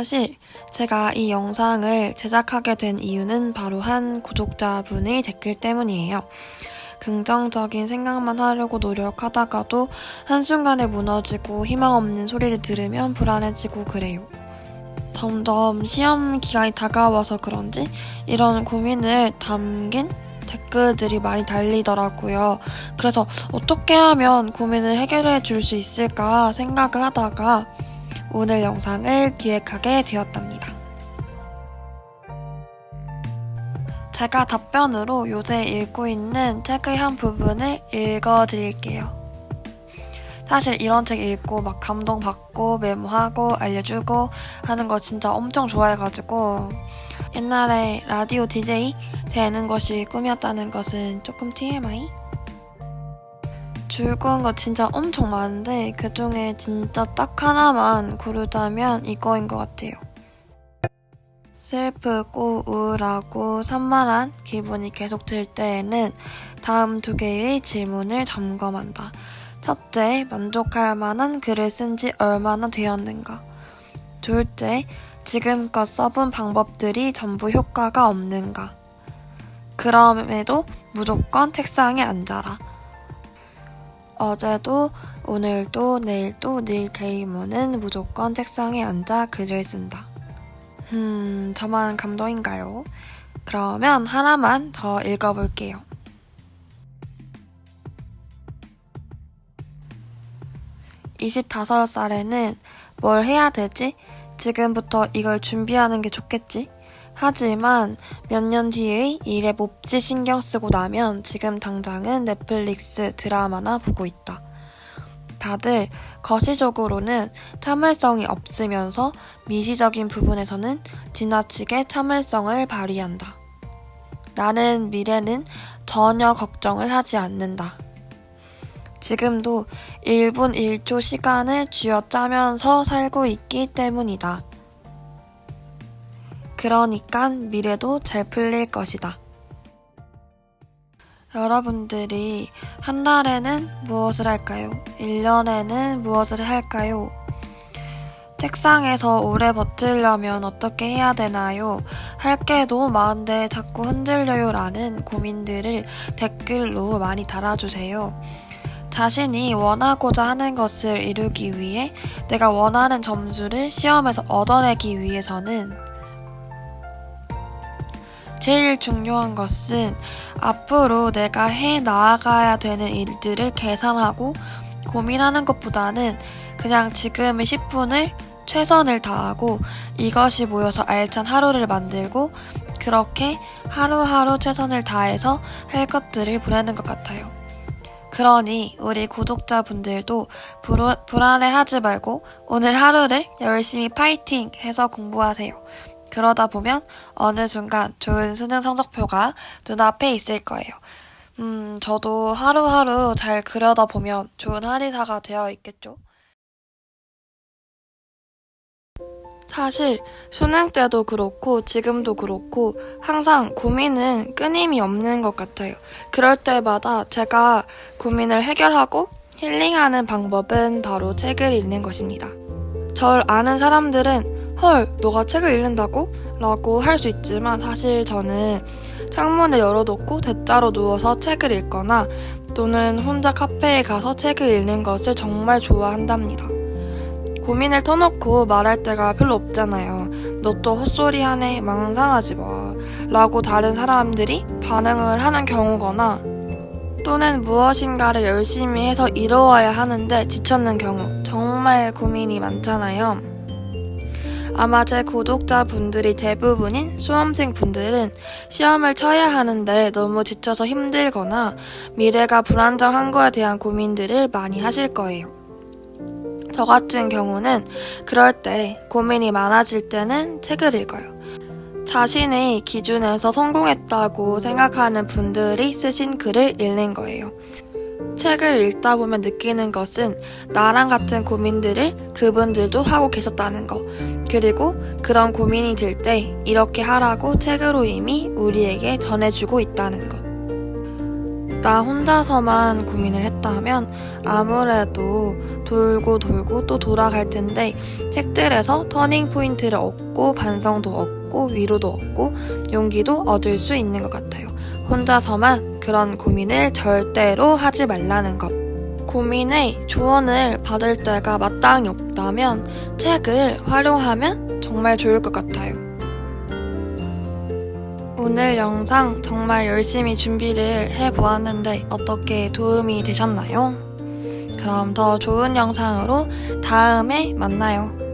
사실 제가 이 영상을 제작하게 된 이유는 바로 한 구독자분의 댓글 때문이에요. 긍정적인 생각만 하려고 노력하다가도 한순간에 무너지고 희망 없는 소리를 들으면 불안해지고 그래요. 점점 시험 기간이 다가와서 그런지 이런 고민을 담긴 댓글들이 많이 달리더라고요. 그래서 어떻게 하면 고민을 해결해 줄 수 있을까 생각을 하다가 오늘 영상을 기획하게 되었답니다. 제가 답변으로 요새 읽고 있는 책의 한 부분을 읽어 드릴게요. 사실 이런 책 읽고 막 감동받고 메모하고 알려주고 하는 거 진짜 엄청 좋아해가지고 옛날에 라디오 DJ 되는 것이 꿈이었다는 것은 조금 TMI? 줄거운 거 진짜 엄청 많은데 그 중에 진짜 딱 하나만 고르자면 이거인 것 같아요. 슬프고 우울하고 산만한 기분이 계속 들 때에는 다음 두 개의 질문을 점검한다. 첫째, 만족할 만한 글을 쓴 지 얼마나 되었는가? 둘째, 지금껏 써본 방법들이 전부 효과가 없는가? 그럼에도 무조건 책상에 앉아라. 어제도, 오늘도, 내일도, 내일 게이머는 무조건 책상에 앉아 글을 쓴다. 음, 저만 감동인가요? 그러면 하나만 더 읽어볼게요. (25) 살에는 뭘 해야 되지? 지금부터 이걸 준비하는 게 좋겠지? 하지만 몇 년 뒤의 일에 몹시 신경 쓰고 나면 지금 당장은 넷플릭스 드라마나 보고 있다. 다들 거시적으로는 참을성이 없으면서 미시적인 부분에서는 지나치게 참을성을 발휘한다. 나는 미래는 전혀 걱정을 하지 않는다. 지금도 1분 1초 시간을 쥐어 짜면서 살고 있기 때문이다. 그러니까 미래도 잘 풀릴 것이다. 여러분들이 한 달에는 무엇을 할까요? 1년에는 무엇을 할까요? 책상에서 오래 버틸려면 어떻게 해야 되나요? 할게 너무 많은데 자꾸 흔들려요 라는 고민들을 댓글로 많이 달아주세요. 자신이 원하고자 하는 것을 이루기 위해 내가 원하는 점수를 시험에서 얻어내기 위해서는 제일 중요한 것은 앞으로 내가 해 나아가야 되는 일들을 계산하고 고민하는 것보다는 그냥 지금의 10분을 최선을 다하고 이것이 모여서 알찬 하루를 만들고 그렇게 하루하루 최선을 다해서 할 것들을 보내는 것 같아요. 그러니 우리 구독자분들도 불, 불안해하지 말고 오늘 하루를 열심히 파이팅 해서 공부하세요. 그러다 보면 어느 순간 좋은 수능 성적표가 눈앞에 있을 거예요. 음, 저도 하루하루 잘 그려다 보면 좋은 한의사가 되어 있겠죠? 사실 수능 때도 그렇고 지금도 그렇고 항상 고민은 끊임이 없는 것 같아요. 그럴 때마다 제가 고민을 해결하고 힐링하는 방법은 바로 책을 읽는 것입니다. 절 아는 사람들은 헐, 너가 책을 읽는다고? 라고 할 수 있지만 사실 저는 창문을 열어놓고 대자로 누워서 책을 읽거나 또는 혼자 카페에 가서 책을 읽는 것을 정말 좋아한답니다. 고민을 터놓고 말할 때가 별로 없잖아요. 너 또 헛소리 하네, 망상하지 마. 라고 다른 사람들이 반응을 하는 경우거나 또는 무엇인가를 열심히 해서 이루어야 하는데 지쳤는 경우 정말 고민이 많잖아요. 아마 제 구독자분들이 대부분인 수험생 분들은 시험을 쳐야 하는데 너무 지쳐서 힘들거나 미래가 불안정한 거에 대한 고민들을 많이 하실 거예요. 저 같은 경우는 그럴 때 고민이 많아질 때는 책을 읽어요. 자신의 기준에서 성공했다고 생각하는 분들이 쓰신 글을 읽는 거예요. 책을 읽다 보면 느끼는 것은 나랑 같은 고민들을 그분들도 하고 계셨다는 거. 그리고 그런 고민이 들 때 이렇게 하라고 책으로 이미 우리에게 전해주고 있다는 것. 나 혼자서만 고민을 했다면 아무래도 돌고 돌고 또 돌아갈 텐데 책들에서 터닝 포인트를 얻고 반성도 얻고 위로도 얻고 용기도 얻을 수 있는 것 같아요. 혼자서만 그런 고민을 절대로 하지 말라는 것. 고민에 조언을 받을 때가 마땅히 없다면 책을 활용하면 정말 좋을 것 같아요. 오늘 영상 정말 열심히 준비를 해보았는데 어떻게 도움이 되셨나요? 그럼 더 좋은 영상으로 다음에 만나요.